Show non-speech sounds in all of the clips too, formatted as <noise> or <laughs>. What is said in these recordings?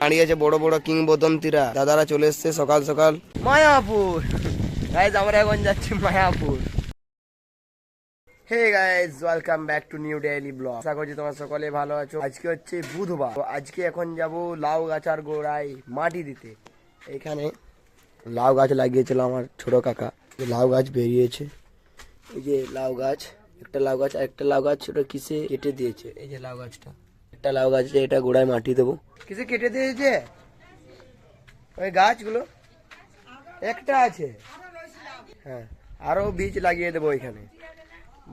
দাঁড়িয়ে আছে বড় বড় কিংবদন্তিরা। দাদারা চলে এসছে সকাল সকাল। মায়াপুর। গাইজ আমরা এখন যাচ্ছি Mayapur. Hey guys welcome back to new daily blog আশা করছি তোমার সকলে ভালো আছো। আজকে হচ্ছে বুধবার। তো আজকে এখন যাব লাউ গাছার গোড়ায় মাটি দিতে। এখানে লাউ গাছ লাগিয়েছিল আমার ছোট কাকা। লাউ গাছ বেরিয়েছে। এই যে লাউ গাছ, একটা লাউ গাছ আর একটা লাউ গাছ ওটা কিসে কেটে দিয়েছে? এই যে লাউ গাছটা। একটা লাউ গাছ এটা গোড়ায় মাটি দেবো। কিসে কেটে দিয়েছে? ওই গাছগুলো? একটা আছে। হ্যাঁ আরও বীজ লাগিয়ে দেবো ওইখানে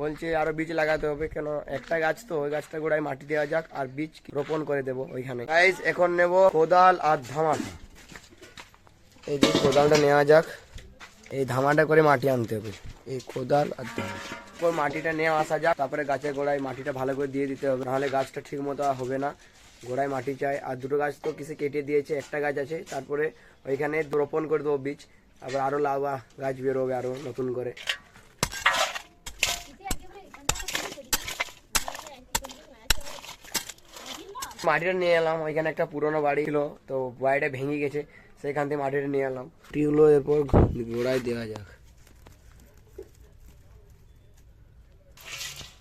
বলছে আরও বীজ লাগাতে হবে, কেন একটা গাছ তো, ওই গাছটা গোড়ায় মাটি দেওয়া যাক, আর বীজ রোপণ করে দেবো ওইখানে। এখন নেব কোদাল আর ধামাটা এই যে কোদালটা নেওয়া যাক। এই ধামাটা করে মাটি আনতে হবে। এই কোদাল আর তারপর মাটিটা নিয়ে আসা যাক, তারপরে গাছের গোড়ায় মাটিটা ভালো করে দিয়ে দিতে হবে। নাহলে গাছটা ঠিক মতো হবে না। গোড়ায় মাটি চাই। আর দুটো গাছ তো কিসে কেটে দিয়েছে, একটা গাছ আছে। তারপরে ওইখানে রোপণ করে দেবো বীজ। আবার আরও লাভা গাছ বেরোবে আরও নতুন করে। মাটিটা নিয়ে এলাম। ওইখানে একটা পুরোনো বাড়ি ছিল, তো বাড়িটা ভেঙে গেছে। সেখান থেকে মাটিটা নিয়ে এলাম। টিউলো এরপর গোড়ায় দেওয়া যাক।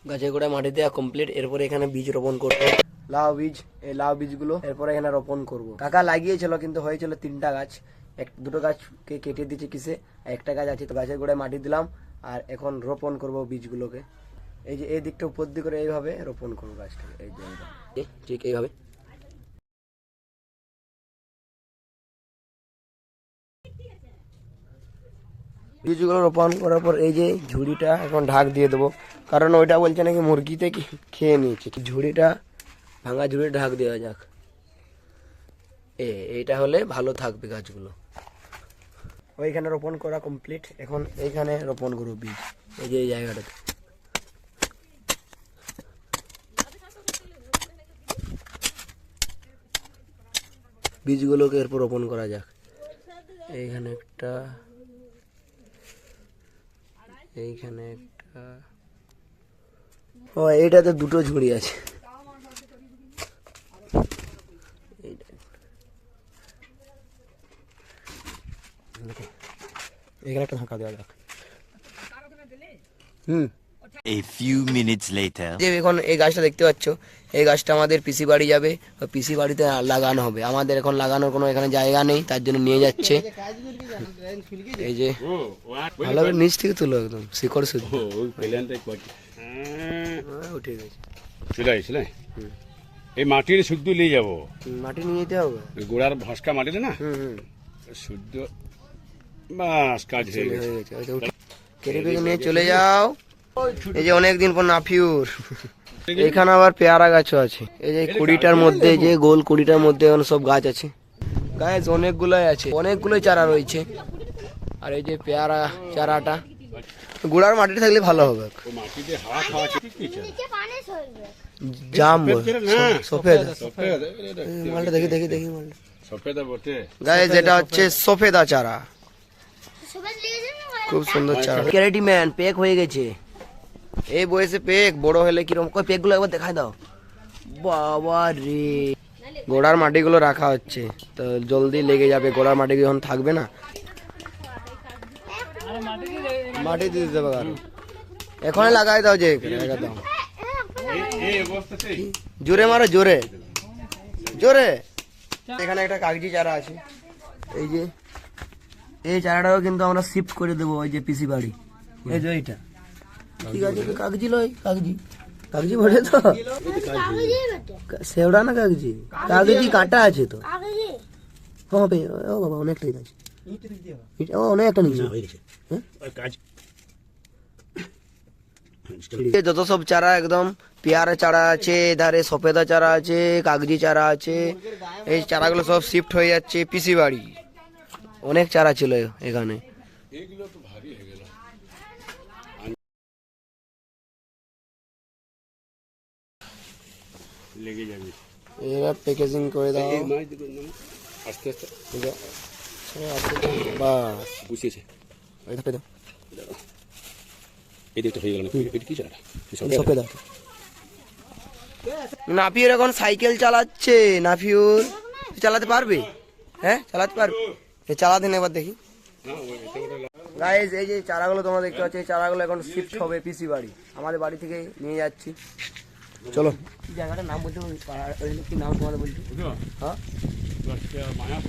গাছের গোড়ায় মাটি দেওয়া কমপ্লিট এরপরে এখানে বীজ রোপণ করব। লাউ বীজ, এই লাউ বীজগুলো এরপরে এখানে রোপণ করব। কাকা লাগিয়েছিল, কিন্তু হয়েছিল তিনটা গাছ। এক, দুটো গাছকে কেটে দিয়েছে কিসে? একটা গাছ আছে, তো গাছের গোড়ায় মাটি দিলাম, আর এখন রোপণ করব বীজগুলোকে। এই যে, এই দিকটা উপর দিক করে এইভাবে রোপণ করব গাছটাকে, এই যে ঠিক এইভাবে। বীজগুলো রোপণ করার পর এই যে ঝুড়িটা এখন ঢাক দিয়ে দেবো। কারণ ওইটা বলছে নাকি মুরগিতে খেয়ে নিয়েছে। ঝুড়িটা, ভাঙা ঝুড়ি ঢাক দেওয়া যাক। এ, এইটা হলে ভালো থাকবে গাছগুলো। ওইখানে রোপণ করা কমপ্লিট এখন এইখানে রোপণ করব বীজ। এই যে এই জায়গাটাতে। বীজগুলোকে এরপর রোপণ করা যাক। এইখানে একটা এইখানে একটা ও এইটাতে দুটো ঝুড়ি আছে। এইটা। এখানে একটা ঢাকা দেওয়া যাক। হুম। A few minutes later. যে এখন এই গাছটা দেখতে পাচ্ছ এই গাছটা আমাদের পিসি বাড়ি যাবে। পিসি বাড়িতে লাগানো হবে। আমাদের এখন লাগানোর কোনো এখানে জায়গা নেই তার জন্য নিয়ে যাচ্ছে। এই যে ভালো করে নিচ থেকে তুলো একদম শিকড় করছি হ্যাঁ, উঠে গেছে। এই মাটির শুদ্ধ নিয়ে যাব। মাটি নিয়ে যেতে হবে। গোড়ার ভস্কা মাটিতে না? শুদ্ধ বাস কাজ হয়ে গেছে। কেটে নিয়ে চলে যাও। এই যে অনেকদিন পর নাফিউর। <laughs> এখানে আবার পেয়ারা গাছও আছে। এই যে কুড়িটার মধ্যে যে গোল কুড়িটার মধ্যে এখন সব গাছ আছে। গাছ অনেকগুলোই আছে। অনেকগুলোই চারা রয়েছে। আর এই যে পেয়ারা চারাটা গুড়ার মাটি থাকলে ভালো হবে? জাম সফেদ মালটা দেখি দেখি দেখি মালটা। সফেদ বটে। যেটা হচ্ছে সফেদা। চারা। খুব সুন্দর চারা। ক্যারেটি ম্যান পেক হয়ে গেছে। এই বয়সে পেক, বড় হলে কীরকম কই পেকগুলো একবার দেখাই দাও। বাবা রে। গোড়ার মাটিগুলো রাখা হচ্ছে। তো জলদি লেগে যাবে, গোড়ার মাটি যখন থাকবে না? মাটি দিয়ে দিতে আরও। এখনই লাগাই দাও যে দাও। জোরে মারো, জোরে। জোরে। এখানে একটা কাগজি চারা আছে। এই যে, এই চারাটাও কিন্তু আমরা শিফট করে দেবো, ওই যে পিসি বাড়ি। এই যে এইটা। ঠিক আছে তো কাগজি লয় কাগজি। কাগজি বলে তো? সেওড়া না কাগজি? কাগজি কাঁটা আছে তো। হ্যাঁ বে, ও বাবা অনেকটাই আছে ও অনেকটা নিচে হ্যাঁ? যত সব চারা একদম পেয়ারা চারা আছে এধারে সফেদা চারা আছে কাগজি চারা আছে এই চারাগুলো সব শিফট হয়ে যাচ্ছে পিসি বাড়ি অনেক চারা ছিল এখানে। এগুলো তো ভারী হয়ে গেল লেগে যাবে। প্যাকেজিং করে দাও। আস্তে আস্তে। বাস। গুছিয়েছে এই ধাপে দাও। এই দিকটা হয়ে গেল এটা কি নাফিউর এখন সাইকেল চালাচ্ছে। নাফিউর চালাতে পারবে? হ্যাঁ চালাতে পারবে? চালাতে এবার দেখি। গাইজ এই যে চারাগুলো তোমরা দেখতে পাচ্ছ এই চারাগুলো এখন শিফট হবে পিসি বাড়ি। আমাদের বাড়ি থেকে নিয়ে যাচ্ছি। চলো। জায়গাটার নাম বলতে পারবি? ওই কি নাম বলছি? হ্যাঁ?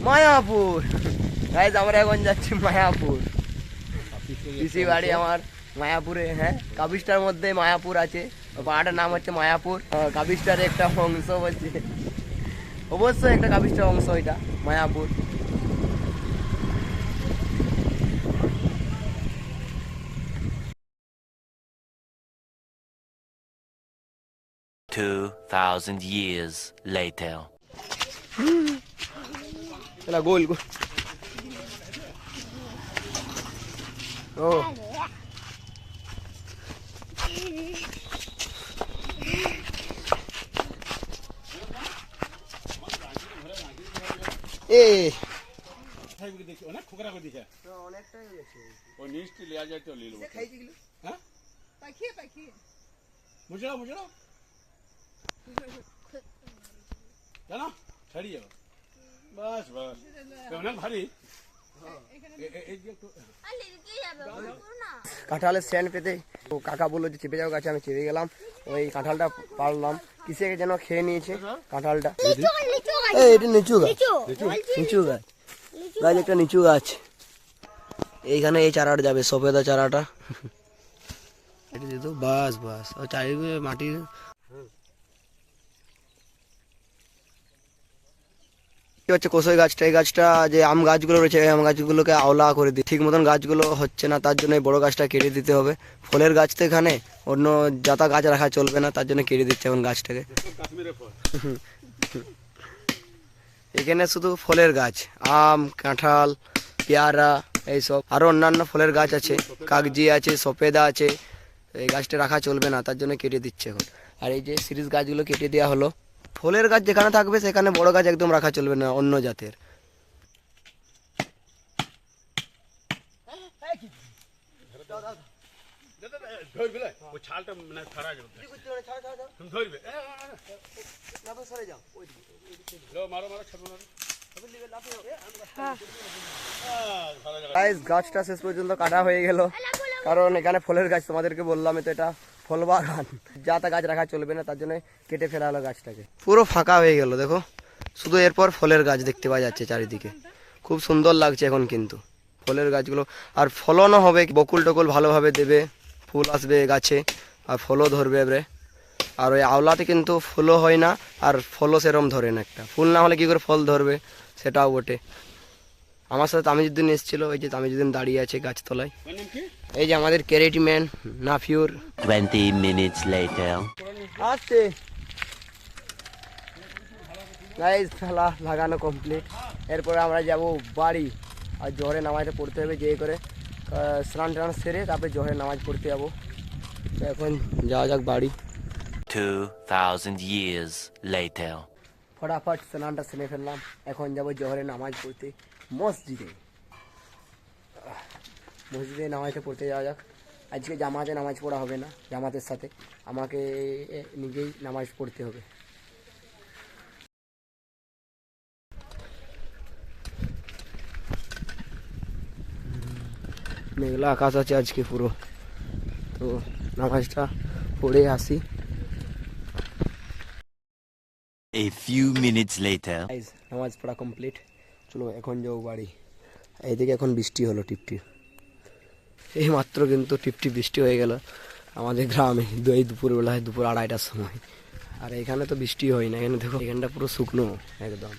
মায়াপুর। গাইজ আমরা এখন যাচ্ছি মায়াপুর। পিসি বাড়ি আমার মায়াপুরে হ্যাঁ? কাবিস্টার মধ্যে মায়াপুর আছে। ওই পাহাড়টার নাম হচ্ছে মায়াপুর। আহ, কাবিস্টারের একটা অংশ বলছে অবশ্যই একটা কাবিস্টার অংশ এটা Mayapur. thousand years later. Ela gol, gol. Oh. Hey! Hey! Hey! Hey! Hey! Hey! Hey! জানো? ছাড়িয়ে যাও। বাস বাস। অনেক ভারী। কাঁঠালের স্ট্যান্ড পেতে ও কাকা বলল যে চেপে যাও গাছে আমি চেপে গেলাম। ওই কাঁঠালটা পারলাম। কিসে যেন খেয়ে নিয়েছে কাঁঠালটা? এই এটা নিচু গাছ। নিচু গাছ। গাছ একটা নিচু গাছ। এইখানে এই চারাটা যাবে সফেদা চারাটা। <laughs> এটা দিত বাস বাস। ও চারিদিকে মাটি কি হচ্ছে কোসই গাছটা, এই গাছটা যে আম গাছগুলো রয়েছে আম গাছগুলোকে আওলা করে দিই। ঠিক মতন গাছগুলো হচ্ছে না, তার জন্য এই বড় গাছটা কেটে দিতে হবে। ফলের গাছ তো এখানে, অন্য যাতা গাছ রাখা চলবে না, তার জন্য কেটে দিচ্ছে এখন গাছটাকে। এখানে শুধু ফলের গাছ, আম, কাঁঠাল, পেয়ারা, এইসব। আরও অন্যান্য ফলের গাছ আছে, কাগজি আছে, সফেদা আছে। এই গাছটা রাখা চলবে না, তার জন্য কেটে দিচ্ছে এখন। আর এই যে সিরিজ গাছগুলো কেটে দেওয়া হলো ফলের গাছ যেখানে থাকবে সেখানে বড় গাছ একদম রাখা চলবে না অন্য জাতের ধরবে গাইস গাছটা শেষ পর্যন্ত কাটা হয়ে গেল। কারণ এখানে ফলের গাছ, তোমাদেরকে বললাম তো এটা ফল বাগান। যা তা গাছ রাখা চলবে না, তার জন্য কেটে ফেলা হলো গাছটাকে। পুরো ফাঁকা হয়ে গেল, দেখো। শুধু এরপর ফলের গাছ দেখতে পাওয়া যাচ্ছে চারিদিকে। খুব সুন্দর লাগছে এখন কিন্তু ফলের গাছগুলো। আর ফলনও হবে, বকুল টকুল ভালোভাবে দেবে, ফুল আসবে গাছে, আর ফলও ধরবে এবারে। আর ওই আওলাতে কিন্তু ফুলও হয় না, আর ফলও সেরম ধরে না একটা। ফুল না হলে কি করে ফল ধরবে? সেটাও বটে। আমার সাথে তামিজুদ্দিন এসেছিল ওই যে তামিজুদ্দিন দাঁড়িয়ে আছে গাছতলায়। ওর নাম কি? এই যে আমাদের ক্যারেটি man Nafiur. Twenty minutes later. আসছে। গাইজ খেলা লাগানো কমপ্লিট এরপরে আমরা যাব বাড়ি। আর জোহরে নামাজটা পড়তে হবে যেয়ে করে। স্নান টান সেরে তারপরে জোহরে নামাজ পড়তে যাব। এখন যাওয়া যাক বাড়ি। Two thousand years later. ফটাফট স্নানটা সেরে ফেললাম। এখন যাব জহরে নামাজ পড়তে। মসজিদে। মসজিদে নামাজটা পড়তে যাওয়া যাক। আজকে জামাতে নামাজ পড়া হবে না, জামাতের সাথে। আমাকে নিজেই নামাজ পড়তে হবে। মেঘলা আকাশ আছে আজকে পুরো। তো নামাজটা পড়ে আসি। A few minutes later. নামাজ পড়া কমপ্লিট চলো, এখন যাব বাড়ি। এইদিকে এখন বৃষ্টি হলো টিপটিপ। এই মাত্র কিন্তু টিপটিপ বৃষ্টি হয়ে গেল আমাদের গ্রামে। এই দুপুরবেলায় দুপুর আড়াইটার সময়। আর এখানে তো বৃষ্টি হয় না, এখানে দেখো, এখানটা পুরো শুকনো, একদম।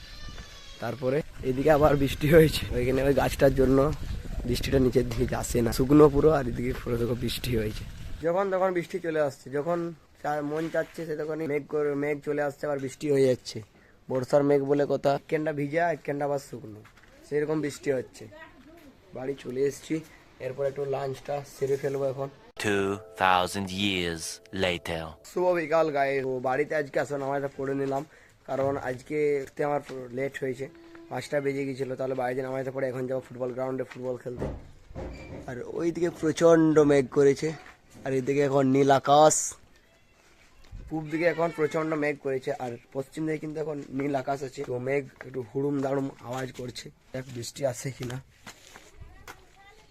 তারপরে এদিকে আবার বৃষ্টি হয়েছে। ওইখানে ওই গাছটার জন্য বৃষ্টিটা নিচের দিকে আসে না। শুকনো পুরো, আর এদিকে পুরো দেখো বৃষ্টি হয়েছে। যখন তখন বৃষ্টি চলে আসছে। যখন মন চাচ্ছে সে তখনই মেঘ করে মেঘ চলে আসছে আবার বৃষ্টি হয়ে যাচ্ছে। বর্ষার মেঘ বলে কথা। এক কেনটা ভিজা এক কেনটা আবার শুকনো। সেরকম বৃষ্টি হচ্ছে। বাড়ি চলে এসেছি। এরপর একটু লাঞ্চটা সেরে ফেলব এখন। Two thousand years later. শুভ বিকাল গায়ে বাড়িতে আজকে আসো নামাজটা পড়ে নিলাম। কারণ আজকে উঠতে আমার লেট হয়েছে। পাঁচটা বেজে গিয়েছিল তাহলে বাড়িতে নামাজটা পড়ে এখন যাব ফুটবল গ্রাউন্ডে ফুটবল খেলতে। আর ওইদিকে প্রচণ্ড মেঘ করেছে। আর এদিকে এখন নীল আকাশ। পূব দিকে এখন প্রচণ্ড মেঘ করেছে, আর পশ্চিম দিকে কিন্তু এখন নীল আকাশ আছে। তো মেঘ একটু হুড়ুম দাড়ুম আওয়াজ করছে, দেখ বৃষ্টি আসে কিনা।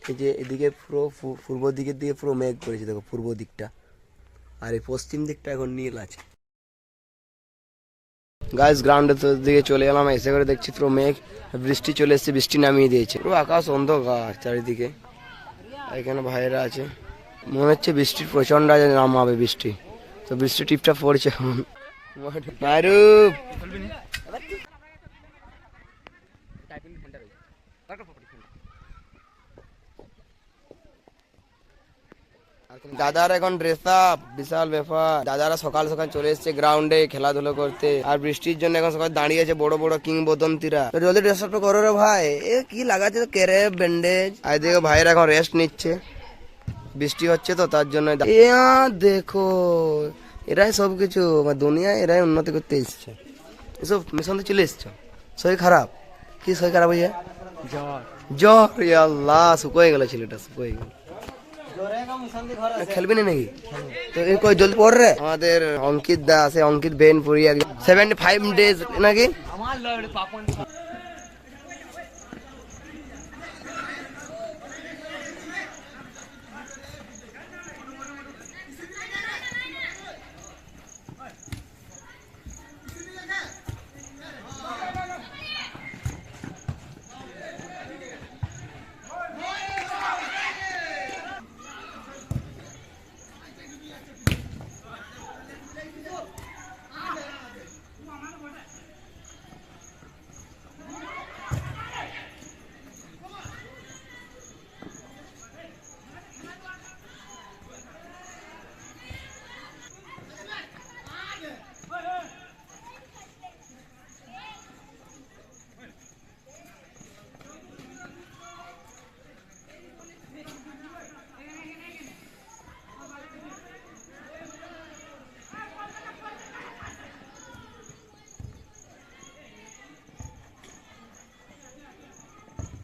এই যে এদিকে পুরো পূর্ব দিকের দিকে পুরো মেঘ করেছে, দেখো পূর্ব দিকটা। আর এই পশ্চিম দিকটা এখন নীল আছে। গাছ গ্রাউন্ডের দিকে চলে গেলাম এসে করে দেখছি পুরো মেঘ, বৃষ্টি চলে এসেছে, বৃষ্টি নামিয়ে দিয়েছে। পুরো আকাশ অন্ধকার চারিদিকে। এখানে ভাইয়েরা আছে। মনে হচ্ছে বৃষ্টির প্রচণ্ড আজ নামাবে বৃষ্টি। তো বৃষ্টি টিপটা পড়ছে। মারুপ দাদার এখন ড্রেস আপ বিশাল ব্যাপার। দাদারা সকাল সকাল চলে এসেছে গ্রাউন্ডে খেলাধুলো করতে। আর বৃষ্টির জন্য এখন সকাল দাঁড়িয়ে আছে বড় বড় কিংবদন্তিরা। জলদি ড্রেস আপটা করো রে ভাই। এ কি লাগাচ্ছে কেরে ব্যান্ডেজ। আর দেখো ভাইয়ের এখন রেস্ট নিচ্ছে। বৃষ্টি হচ্ছে তো তার জন্য দেখো এরাই সব কিছু আমার দুনিয়ায় এরাই উন্নতি করতে এসছে। এসব মিশন তো চলে এসছো? শরীর খারাপ? কি শরীর খারাপ হয়ে জ্বর। জ্বর আল্লাহ শুকোয় গেল ছেলেটা শুকোয় গেল। খেলবি না নাকি? তো এই কই জলদি পড় রে। আমাদের অঙ্কিত দা আছে Ankit Ben Puri seventy five days নাকি?